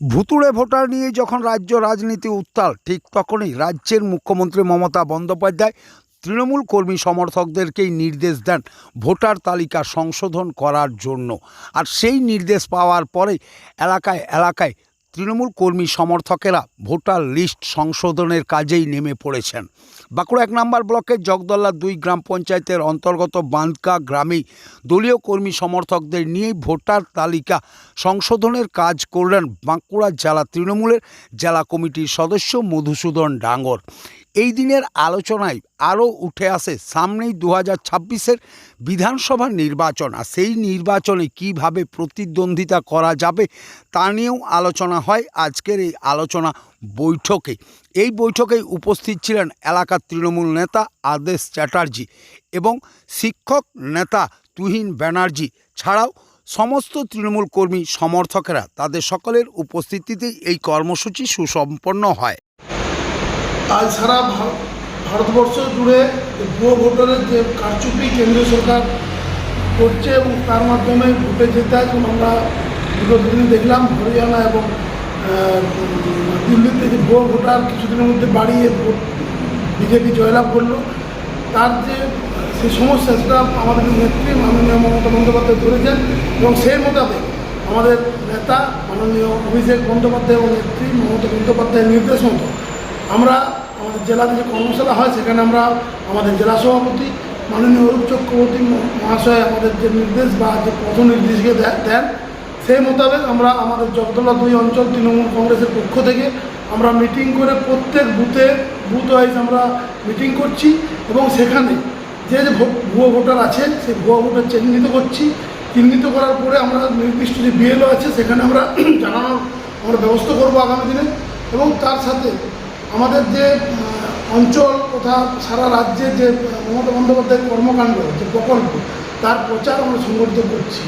ভুতুড়ে ভোটার নিয়ে যখন রাজ্য রাজনীতি উত্তাল, ঠিক তখনই রাজ্যের মুখ্যমন্ত্রী মমতা বন্দ্যোপাধ্যায় তৃণমূল কর্মী সমর্থকদেরকেই নির্দেশ দেন ভোটার তালিকা সংশোধন করার জন্য। আর সেই নির্দেশ পাওয়ার পরে এলাকায় এলাকায় তৃণমূল কর্মী সমর্থকেরা ভোটার লিস্ট সংশোধনের কাজেই নেমে পড়েছেন। বাঁকুড়া এক নম্বর ব্লকের জগদল্লা দুই গ্রাম পঞ্চায়েতের অন্তর্গত বান্দকা গ্রামেই দলীয় কর্মী সমর্থকদের নিয়ে ভোটার তালিকা সংশোধনের কাজ করলেন বাঁকুড়া জেলা তৃণমূলের জেলা কমিটির সদস্য মধুসূদন ডাঙ্গর। এই দিনের আলোচনায় আরও উঠে আসে সামনেই দু হাজার ছাব্বিশের বিধানসভা নির্বাচন। আর সেই নির্বাচনে কীভাবে প্রতিদ্বন্দ্বিতা করা যাবে তা নিয়েও আলোচনা হয় আজকের এই আলোচনা বৈঠকে। এই বৈঠকেই উপস্থিত ছিলেন এলাকার তৃণমূল নেতা আদেশ চ্যাটার্জি এবং শিক্ষক নেতা তুহিন ব্যানার্জি। ছাড়াও সমস্ত তৃণমূল কর্মী সমর্থকেরা তাদের সকলের উপস্থিতিতেই এই কর্মসূচি সুসম্পন্ন হয়। সারা ভারতবর্ষ জুড়ে ভুয়ো ভোটারের যে কারচুপি কেন্দ্রীয় সরকার করছে এবং তার মাধ্যমে ভোটে যেতে এখন আমরা বিগত দিন দেখলাম হরিয়ানা এবং দিল্লিতে যে ভুয়ো ভোটার কিছুদিনের মধ্যে বাড়িয়ে ভোট বিজেপি জয়লাভ করল। তার যে সেই সমস্যা, সেটা আমাদের নেত্রী মাননীয় মমতা বন্দ্যোপাধ্যায় ধরেছেন এবং সেই মোতাবেক আমাদের নেতা মাননীয় অভিষেক বন্দ্যোপাধ্যায় এবং নেত্রী মমতা বন্দ্যোপাধ্যায়ের নির্দেশ মতো আমরা আমাদের জেলাতে যে কর্মশালা হয়, সেখানে আমরা আমাদের জেলা সভাপতি, মাননীয় অরূপ চক্রবর্তী মহাশয় আমাদের যে নির্দেশ বা যে পথ নির্দেশকে দেন, সেই মোতাবেক আমরা আমাদের জগদলা দুই অঞ্চল তৃণমূল কংগ্রেসের পক্ষ থেকে আমরা মিটিং করে প্রত্যেক বুথে, বুথ ওয়াইজ আমরা মিটিং করছি এবং সেখানে যে যে ভুয়ো ভোটার আছে, সেই ভুয়ো ভোটার চিহ্নিত করছি। চিহ্নিত করার পরে আমরা নির্দিষ্ট যে বিএলও আছে, সেখানে আমরা জানানোর আমরা ব্যবস্থা করব আগামী দিনে এবং তার সাথে আমাদের যে অঞ্চল তথা সারা রাজ্যে যে মমতা বন্দ্যোপাধ্যায়ের কর্মকাণ্ড, যে প্রকল্প, তার প্রচার আমরা সংগঠিত করছি।